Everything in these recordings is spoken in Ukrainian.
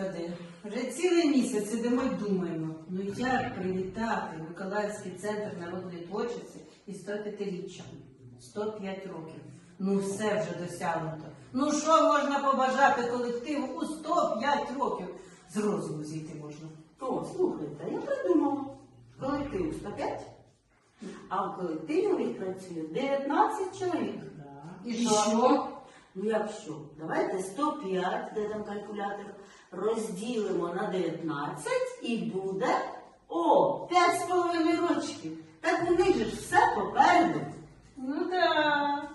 Господи, вже цілий місяць сидимо й думаємо, ну як привітати Миколаївський центр народної творчості із 105-річчям? 105 років. Ну все вже досягнуто. Ну що можна побажати колективу у 105 років? З розуму зійти можна. О, слухайте, я придумала. Колектив 105, а в колективі у них працює 19 чоловік. І що? Ну як що? Давайте 105, де там калькулятор, розділимо на 19 і буде о, 5,5 рочки. Так у них же ж все попереду. Ну так.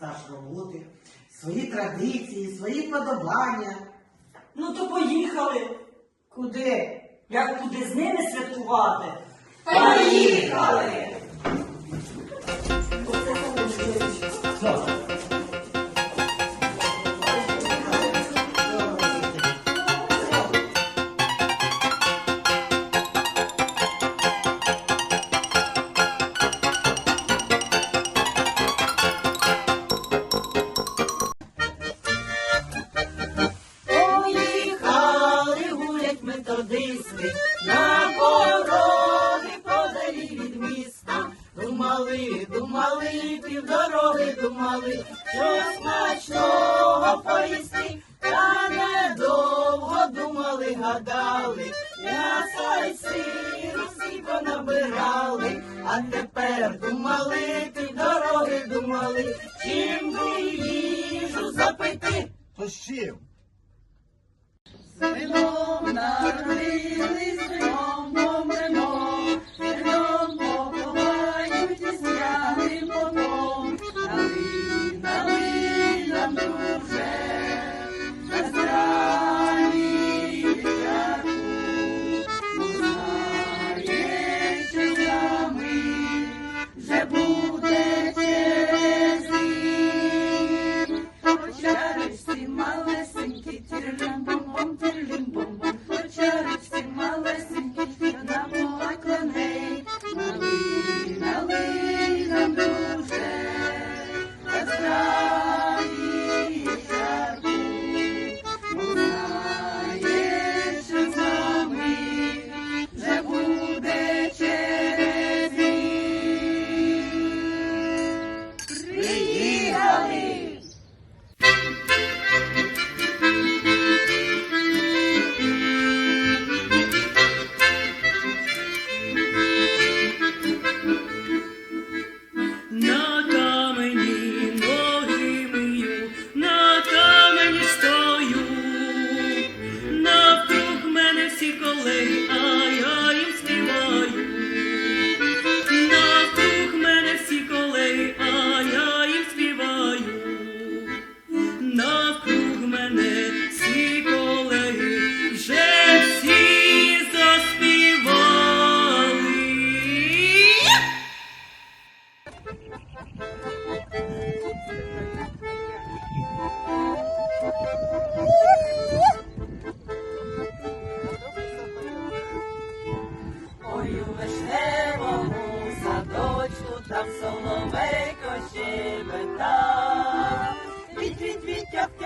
Стаж роботи, свої традиції, свої подобання. Ну то поїхали. Куди? Як куди з ними святкувати? Поїхали! Поїхали думали, півдороги думали, що смачного поїсти, та недовго думали, гадали, м'яса й сиру всі понабирали, а тепер думали, півдороги думали, чим би їжу запити. То з чим? Вином народились, вином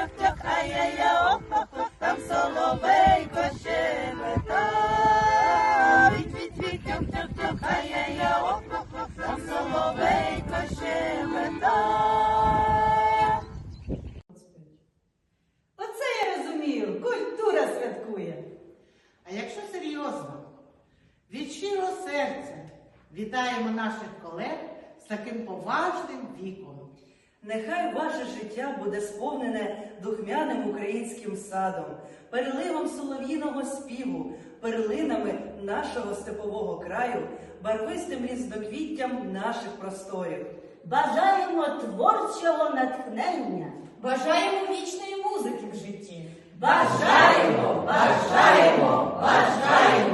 віть, тьох, тьох, тьох, ай-яй-я, там соловейко щебета. Щебета. Оце я розумію, культура святкує. А якщо серйозно, від щирого серця вітаємо наших колег з таким поважним віком. Нехай ваше життя буде сповнене духмяним українським садом, переливом солов'їного співу, перлинами нашого степового краю, барвистим різноквіттям наших просторів. Бажаємо творчого натхнення. Бажаємо вічної музики в житті. Бажаємо, бажаємо, бажаємо.